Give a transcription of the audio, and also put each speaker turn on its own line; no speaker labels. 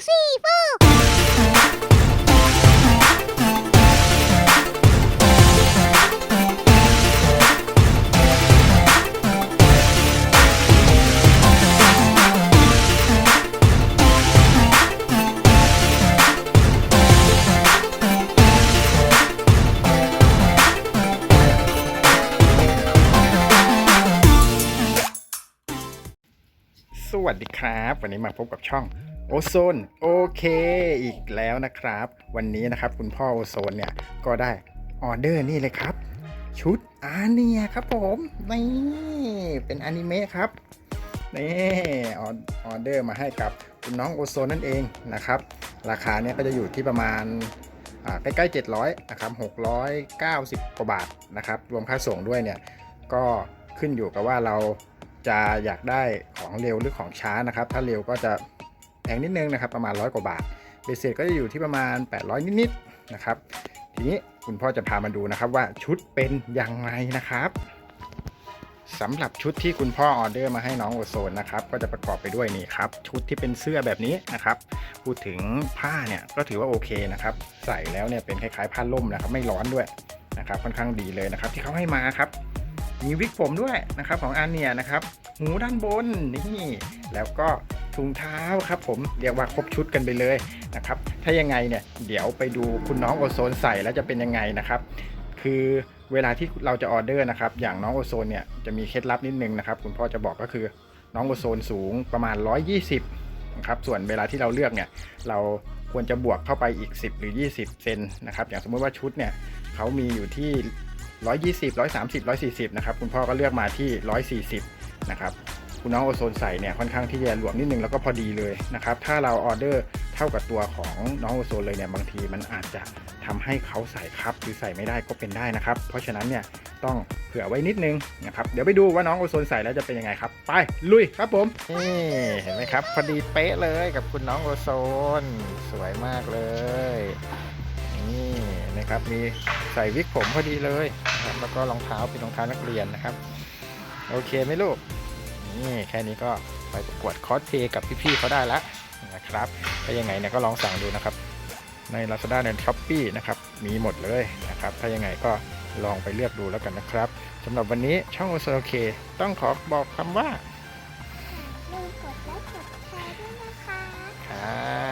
three, four.
สวัสดีครับ วันนี้มาพบกับช่อง โอโซนโอเคอีกแล้วนะครับ วันนี้นะครับคุณพ่อโอโซนเนี่ยก็ได้ออเดอร์นี่เลยครับ ชุดอาเนียครับผมนี่เป็นอนิเมะครับนี่ออออเดอร์มาให้กับคุณน้องโอโซนนั่นเองนะครับ ราคาเนี่ยก็จะอยู่ที่ประมาณใกล้ๆ700นะครับ690กว่าบาทนะครับ รวมค่าส่งด้วยเนี่ยก็ขึ้นอยู่กับว่าเราจะอยากได้ของเร็วหรือของช้านะครับ ถ้าเร็วก็จะ แพงนิดนึงนะครับประมาณร้อยกว่าบาทเบสเสร็ก็จะอยู่ที่ประมาณ 800 นิดๆนะครับทีนี้คุณพ่อจะพามาดูนะครับว่าชุดเป็นยังไงนะครับสำหรับชุดที่คุณพ่อออเดอร์มาให้น้องโอโซนนะครับก็จะประกอบไปด้วยนี่ครับ ชุดที่เป็นเสื้อแบบนี้นะครับ พูดถึงผ้าเนี่ยก็ถือว่าโอเคนะครับ ใส่แล้วเนี่ยเป็นคล้ายๆผ้าล่มนะครับ ไม่ร้อนด้วยนะครับค่อนข้างดีเลยนะครับ ที่เขาให้มาครับ มีวิกผมด้วยนะครับของอาเนียนะครับ หูด้านบนนี่แล้วก็ ถุงเท้าครับผมเรียกว่าครบชุดกันไปเลยนะครับถ้ายังไงเนี่ยเดี๋ยวไปดูคุณน้องโอโซนใส่แล้วจะเป็นยังไงนะครับ คือเวลาที่เราจะออเดอร์นะครับอย่างน้องโอโซนเนี่ยจะมีเคล็ดลับนิดนึงนะครับคุณพ่อจะบอกก็คือน้องโอโซนสูงประมาณ 120นะครับส่วนเวลาที่เราเลือกเนี่ยเราควรจะบวกเข้าไปอีก 10 หรือ 20 เซนนะครับอย่างสมมติว่าชุดเนี่ยเขามีอยู่ที่ 120 130 140 นะครับคุณพ่อก็เลือกมาที่ 140 นะครับ คุณน้องโอโซนใส่เนี่ยค่อนข้างที่จะหลวมนิดนึงแล้วก็พอดีเลยนะครับถ้าเราออเดอร์เท่ากับตัวของน้องโอโซนเลยเนี่ยบางทีมันอาจจะทำให้เขาใส่ครับหรือใส่ไม่ได้ก็เป็นได้นะครับ เพราะฉะนั้นเนี่ยต้องเผื่อไว้นิดนึงนะครับเดี๋ยวไปดูว่าน้องโอโซนใส่แล้วจะเป็นยังไงครับ ไปลุยครับผมนี่เห็นไหมครับ พอดีเป๊ะเลยกับคุณน้องโอโซน สวยมากเลยนี่นะครับมีใส่วิกผมพอดีเลยนะครับแล้วก็รองเท้าเป็นรองเท้านักเรียนนะครับ โอเคไหมลูก นี่แค่นี้ก็ไปประกวดคอสเพลย์กับพี่ๆเขาได้แล้วนะครับถ้ายังไงเนี่ยก็ลองสั่งดูนะครับใน Lazada ใน s h อ p e e นะครับมีหมดเลยนะครับ ถ้ายังไงก็ลองไปเลือกดูแล้วกันนะครับสำหรับวันนี้ช่องโอโอเค ต้องขอบอกคำว่า
ลืมกดไลค์กดแชร์ด้วยนะคะ
ครับ